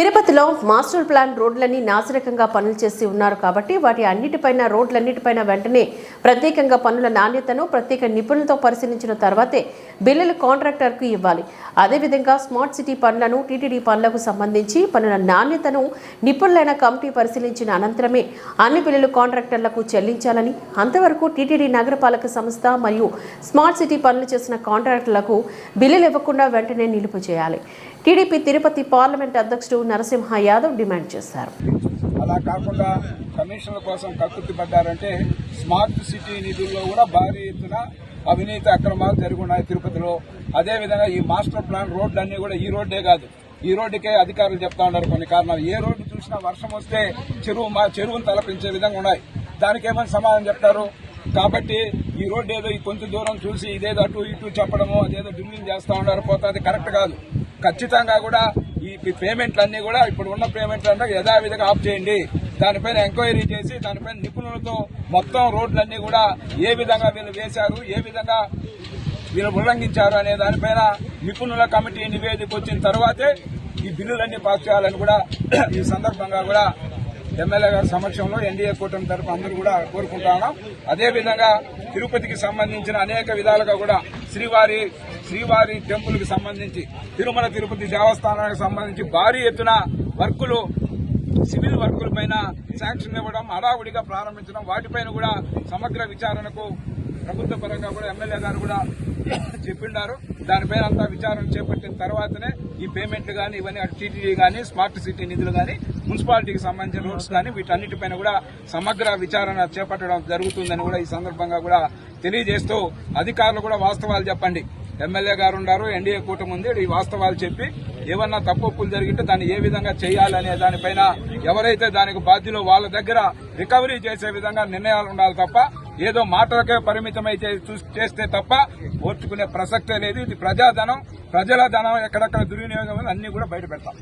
తిరుపతిలో master plan రోడ్లన్నీ నాసిరకంగా పనులు చేసి ఉన్నారు కాబట్టి వాటి అన్నిటిపైన రోడ్లన్నిటిపైన వెంటనే ప్రత్యేకంగా పనుల నాణ్యతను ప్రత్యేక నిపుణులతో పరిశీలించిన తర్వాతే బిల్లులు కాంట్రాక్టర్కు ఇవ్వాలి. అదేవిధంగా స్మార్ట్ సిటీ పనులను టీటీడీ పనులకు సంబంధించి పనుల నాణ్యతను నిపుణులైన కమిటీ పరిశీలించిన అనంతరమే అన్ని బిల్లులు కాంట్రాక్టర్లకు చెల్లించాలని అంతవరకు టీటీడీ నగరపాలక సంస్థ మరియు స్మార్ట్ సిటీ పనులు చేసిన కాంట్రాక్టర్లకు బిల్లులు ఇవ్వకుండా వెంటనే నిలుపు చేయాలి. టీడీపీ తిరుపతి పార్లమెంట్ అధ్యక్షుడు నరసింహ యాదవ్ డిమాండ్ చేశారు. అలా కాకుండా కమిషన్ల కోసం కక్కుర్తి పడ్డారంటే స్మార్ట్ సిటీ నిధుల్లో కూడా భారీ ఎత్తున అవినీతి అక్రమాలు జరుగున్నాయి ఉన్నాయి తిరుపతిలో అదేవిధంగా ఈ మాస్టర్ ప్లాన్ రోడ్లన్నీ కూడా ఈ రోడ్డే కాదు. ఈ రోడ్డుకే అధికారులు చెప్తా ఉన్నారు కొన్ని కారణాలు. ఏ రోడ్డు చూసినా వర్షం వస్తే చెరువు మా చెరువును తలపించే విధంగా ఉన్నాయి. దానికి సమాధానం చెప్తారు? కాబట్టి ఈ రోడ్డు ఏదో ఈ కొంచెం దూరం చూసి ఇదేదో అటు ఇటు చెప్పడము అదేదో డ్రిల్లింగ్ చేస్తా ఉన్నారు పోతే అది కరెక్ట్ కాదు. ఖచ్చితంగా కూడా పేమెంట్లన్నీ కూడా ఇప్పుడు ఉన్న పేమెంట్లన్నీ యథావిధిగా ఆఫ్ చేయండి. దానిపైన ఎంక్వైరీ చేసి దానిపైన నిపుణులతో మొత్తం రోడ్లన్నీ కూడా ఏ విధంగా వీళ్ళు వేశారు ఏ విధంగా వీళ్ళు ఉల్లంఘించారు అనే దానిపైన నిపుణుల కమిటీ నివేదిక వచ్చిన తర్వాతే ఈ బిల్లులన్నీ పాస్ చేయాలని కూడా ఈ సందర్భంగా కూడా ఎమ్మెల్యే గారి సమక్షంలో ఎన్డీఏ కూటమి తరఫు అందరూ కూడా కోరుకుంటున్నాం అదేవిధంగా తిరుపతికి సంబంధించిన అనేక విధాలుగా కూడా శ్రీవారి శ్రీవారి టెంపుల్కి సంబంధించి తిరుమల తిరుపతి దేవస్థానానికి సంబంధించి భారీ ఎత్తున వర్కులు సివిల్ వర్కుల పైన శాంక్షన్ ఇవ్వడం హడావుడిగా ప్రారంభించడం వాటిపైన కూడా సమగ్ర విచారణకు ప్రభుత్వ పరంగా కూడా ఎమ్మెల్యే గారు కూడా చెప్పిండారు. దానిపైన అంతా విచారణ చేపట్టిన తర్వాతనే ఈ పేమెంట్లు కానీ ఇవన్నీ అటు టీటీడీ కానీ స్మార్ట్ సిటీ నిధులు కానీ మున్సిపాలిటీకి సంబంధించిన రోడ్స్ కానీ వీటన్నిటిపైన కూడా సమగ్ర విచారణ చేపట్టడం జరుగుతుందని కూడా ఈ సందర్భంగా కూడా తెలియజేస్తూ అధికారులు కూడా వాస్తవాలు చెప్పండి. ఎమ్మెల్యే గారు ఉన్నారు ఎన్డీఏ కూటమి ఉంది ఈ వాస్తవాలు చెప్పి ఏమన్నా తప్పులు జరిగింటే దాన్ని ఏ విధంగా చేయాలనే దానిపైన ఎవరైతే దానికి బాధ్యులు వాళ్ళ దగ్గర రికవరీ చేసే విధంగా నిర్ణయాలు ఉండాలి తప్ప ఏదో మాటలకే పరిమితమై చేస్తే తప్ప ఓర్చుకునే ప్రసక్తే లేదు. ఇది ప్రజాధనం ప్రజల ధనం ఎక్కడెక్కడ దుర్వినియోగం అన్ని కూడా బయట పెడతాం.